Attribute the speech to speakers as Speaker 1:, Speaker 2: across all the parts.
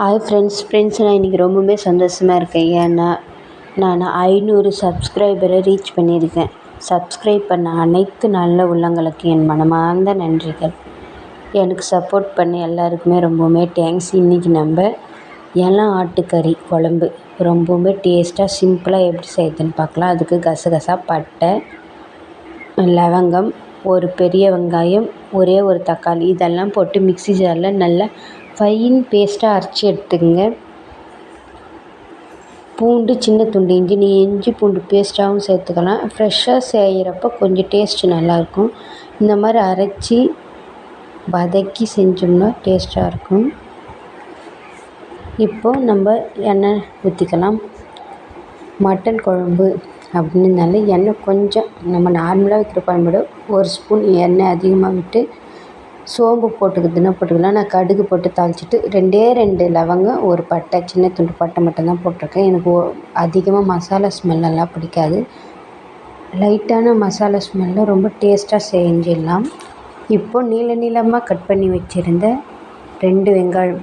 Speaker 1: Hi friends friends நான் இன்றைக்கி ரொம்பவுமே சந்தோஷமாக இருக்கேன். ஏன்னா நான் ஐநூறு சப்ஸ்கிரைபரை ரீச் பண்ணியிருக்கேன். சப்ஸ்கிரைப் பண்ண அனைத்து நல்ல உள்ளங்களுக்கு என் மனமார்ந்த நன்றிகள். எனக்கு சப்போர்ட் பண்ண எல்லாருக்குமே ரொம்பவுமே தேங்க்ஸ் இன்றைக்கி நம்ம எல்லாம் ஆட்டுக்கறி குழம்பு. ரொம்பவுமே டேஸ்ட்டாக சிம்பிளாக எப்படி செய்யுதுன்னு பார்க்கலாம். அதுக்கு கசகசா பட்டை லவங்கம் ஒரு பெரிய வெங்காயம் ஒரே ஒரு தக்காளி இதெல்லாம் போட்டு மிக்ஸி ஜாரில் நல்லா ஃபைன் பேஸ்ட்டாக அரைச்சி எடுத்துக்கங்க. பூண்டு சின்ன துண்டு இஞ்சி நீ இஞ்சி பூண்டு பேஸ்ட்டாகவும் சேர்த்துக்கலாம். ஃப்ரெஷ்ஷாக செய்கிறப்ப கொஞ்சம் டேஸ்ட் நல்லாயிருக்கும். இந்த மாதிரி அரைச்சி வதக்கி செஞ்சோம்னா டேஸ்ட்டாக இருக்கும். இப்போது நம்ம எண்ணெய் ஊற்றிக்கலாம் மட்டன் குழம்பு அப்படின்னாலே எண்ணெய் கொஞ்சம் நம்ம நார்மலாக வைக்கிற குழம்பு விட ஒரு ஸ்பூன் எண்ணெய் அதிகமாக விட்டு சோம்பு போட்டுக்கிறதுனா போட்டுக்கலாம் நான் கடுகு போட்டு தாளிச்சிட்டு ரெண்டே ரெண்டு லவங்கம் ஒரு பட்டை சின்ன துண்டு பட்டை மட்டும்தான் போட்டிருக்கேன். எனக்கு அதிகமாக மசாலா ஸ்மெல்லெல்லாம் பிடிக்காது. லைட்டான மசாலா ஸ்மெல்லில் ரொம்ப டேஸ்ட்டாக செஞ்சிடலாம். இப்போது நீள நீளமாக கட் பண்ணி வச்சுருந்த ரெண்டு வெங்காயம்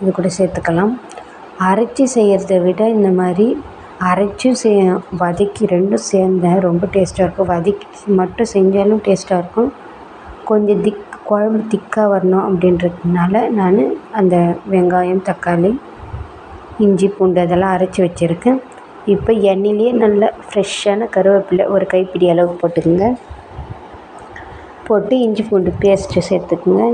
Speaker 1: இது கூட சேர்த்துக்கலாம். அரைச்சி செய்கிறத விட இந்த மாதிரி அரைச்சும் சே வதக்கி ரெண்டும் சேர்ந்தேன் ரொம்ப டேஸ்ட்டாக இருக்கும். வதக்கி மட்டும் செஞ்சாலும் டேஸ்ட்டாக இருக்கும். கொஞ்சம் திக் குழம்பு திக்காக வரணும் அப்படின்றதுனால நான் அந்த வெங்காயம் தக்காளி இஞ்சி பூண்டு அதெல்லாம் அரைச்சி வச்சுருக்கேன். இப்போ எண்ணெயிலேயே நல்ல ஃப்ரெஷ்ஷான கருவேப்பிலை ஒரு கைப்பிடி அளவு போட்டுக்கோங்க. போட்டு இஞ்சி பூண்டு பேஸ்ட்டு சேர்த்துக்குங்க.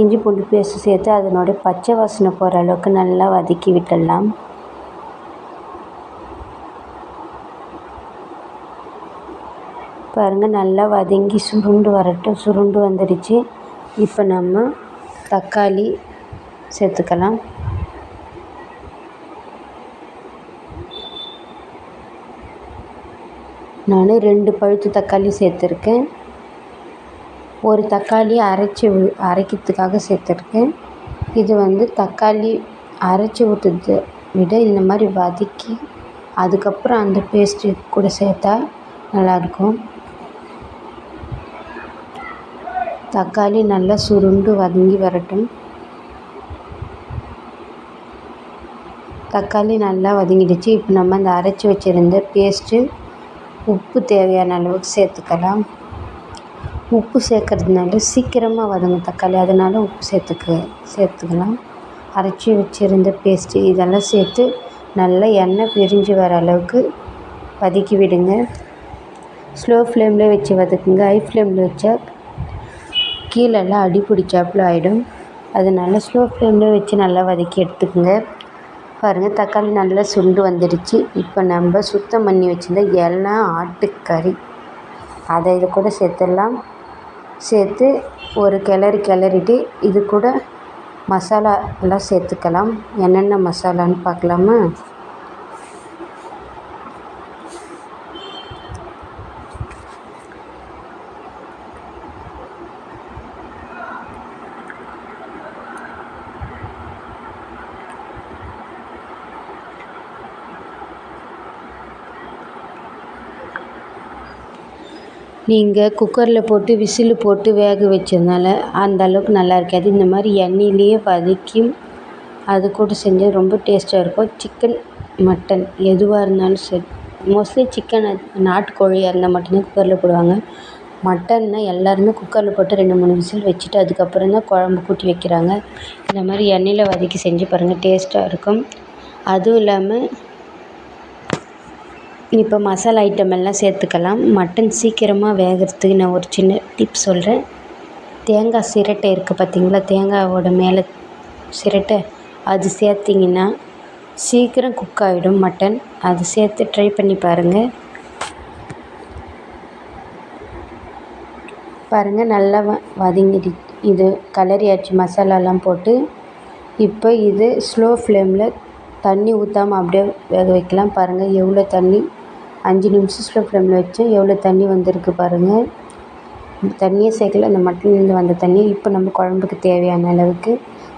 Speaker 1: இஞ்சி பூண்டு பேஸ்ட்டு சேர்த்து அதனுடைய பச்சை வாசனை போகிற அளவுக்கு நல்லா வதக்கி விட்டுடலாம். பாருங்கள் நல்லா வதங்கி சுருண்டு வரட்டும். சுருண்டு வந்துடுச்சு. இப்போ நம்ம தக்காளி சேர்த்துக்கலாம். நான் ரெண்டு பழுத்து தக்காளி சேர்த்துருக்கேன். ஒரு தக்காளி அரைச்சி அரைக்கிறதுக்காக சேர்த்துருக்கேன். இது வந்து தக்காளி அரைச்சி ஊற்றுறத விட இந்த மாதிரி வதக்கி அதுக்கப்புறம் அந்த பேஸ்ட்டு கூட சேர்த்தா நல்லாயிருக்கும். தக்காளி நல்லா சுருண்டு வதங்கி வரட்டும். தக்காளி நல்லா வதங்கிடுச்சு. இப்போ நம்ம அந்த அரைச்சி வச்சுருந்த பேஸ்ட்டு உப்பு தேவையான அளவுக்கு சேர்த்துக்கலாம். உப்பு சேர்க்கறதுனால சீக்கிரமாக வதங்கும் தக்காளி. அதனால் உப்பு சேர்த்துக்க சேர்த்துக்கலாம். அரைச்சி வச்சுருந்த பேஸ்ட்டு இதெல்லாம் சேர்த்து நல்லா எண்ணெய் பிரிஞ்சு வர அளவுக்கு வதக்கி விடுங்க. ஸ்லோ ஃப்ளேமில் வச்சு வதக்குங்க. ஹை ஃப்ளேமில் வச்சா கீழெல்லாம் அடி பிடிச்சாப்புல ஆகிடும் அதனால் ஸ்லோ ஃப்ளேமில் வச்சு நல்லா வதக்கி எடுத்துக்கோங்க. பாருங்கள் தக்காளி நல்லா சுண்டு வந்துடுச்சு. இப்போ நம்ம சுத்தம் பண்ணி வச்சுருந்த எல்லாம் ஆட்டுக்கறி. அதை இது கூட சேர்த்துடலாம். சேர்த்து ஒரு கிளறி கிளறிட்டு இது கூட மசாலா எல்லாம் சேர்த்துக்கலாம். என்னென்ன மசாலான்னு பார்க்கலாமா? நீங்கள் குக்கரில் போட்டு விசிலு போட்டு வேக வச்சதுனால அந்த அளவுக்கு நல்லா இருக்காது. இந்த மாதிரி எண்ணெயிலேயே வதக்கி அது கூட செஞ்சால் ரொம்ப டேஸ்ட்டாக இருக்கும். சிக்கன் மட்டன் எதுவாக இருந்தாலும் சரி. மோஸ்ட்லி சிக்கன் நாட்டுக்கோழி இருந்தால் மட்டும்தான் குக்கரில் போடுவாங்க. மட்டன்னா எல்லாருமே குக்கரில் போட்டு ரெண்டு மூணு விசில் வச்சுட்டு அதுக்கப்புறம் தான் குழம்பு கூட்டி வைக்கிறாங்க. இந்த மாதிரி எண்ணெயில் வதக்கி செஞ்சு பாருங்கள் டேஸ்ட்டாக இருக்கும். அதுவும் இல்லாமல் இப்போ மசாலா ஐட்டம் எல்லாம் சேர்த்துக்கலாம். மட்டன் சீக்கிரமாக வேகிறதுக்கு நான் ஒரு சின்ன டிப்ஸ் சொல்கிறேன் தேங்காய் சிரட்டை இருக்குது பார்த்தீங்களா தேங்காயோட மேலே சிரட்டை அது சேர்த்திங்கன்னா சீக்கிரம் குக் ஆகிடும் மட்டன் அது சேர்த்து ட்ரை பண்ணி பாருங்கள் பாருங்கள் நல்லா வ வதங்கிடு இது கலரியாச்சு மசாலாலாம் போட்டு. இப்போ இது ஸ்லோ ஃப்ளேமில் தண்ணி ஊற்றாமல் அப்படியே வேக வைக்கலாம். பாருங்கள் எவ்வளோ தண்ணி அஞ்சு நிமிஷம் ஸ்லோ ஃப்ளேமில் வச்சேன் எவ்வளோ தண்ணி வந்திருக்கு பாருங்கள் தண்ணியே சேர்க்கல அந்த மட்டன்லேருந்து வந்த தண்ணி இப்போ நம்ம குழம்புக்கு தேவையான அளவுக்கு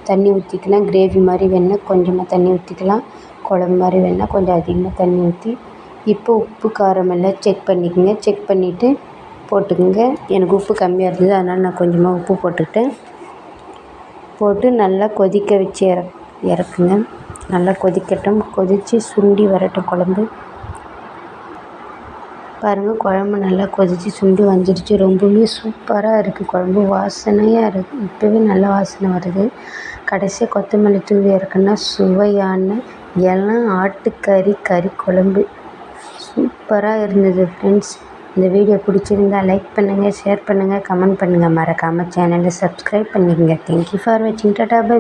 Speaker 1: தண்ணி ஊற்றிக்கலாம் கிரேவி மாதிரி வேணால் கொஞ்சமாக தண்ணி ஊற்றிக்கலாம் குழம்பு மாதிரி வேணால் கொஞ்சம் அதிகமாக தண்ணி ஊற்றி இப்போ உப்பு காரம் எல்லாம் செக் பண்ணிக்கோங்க. செக் பண்ணிவிட்டு போட்டுக்கோங்க. எனக்கு உப்பு கம்மியாக இருந்தது அதனால் நான் கொஞ்சமாக உப்பு போட்டுக்கிட்டேன். போட்டு நல்லா கொதிக்க வச்சு இறக் இறக்குங்க. நல்லா கொதிக்கட்டும். கொதித்து சுண்டி வரட்டும் குழம்பு. பாருங்கள் குழம்பு நல்லா கொதித்து சுண்டி வந்துடுச்சு. ரொம்பவுமே சூப்பராக இருக்குது குழம்பு. வாசனையாக இருக்குது இப்போவே நல்ல வாசனை வருது. கடைசியாக கொத்தமல்லி தூவி இறக்குனா சுவையான எல்லாம் ஆட்டுக்கறி கறி குழம்பு. சூப்பராக இருந்தது ஃப்ரெண்ட்ஸ் இந்த வீடியோ பிடிச்சிருந்தா லைக் பண்ணுங்கள் ஷேர் பண்ணுங்கள் கமெண்ட் பண்ணுங்கள் மறக்காமல் சேனலை சப்ஸ்கிரைப் பண்ணிக்கங்க. தேங்க்யூ ஃபார் வாட்சிங் டாட்டா பை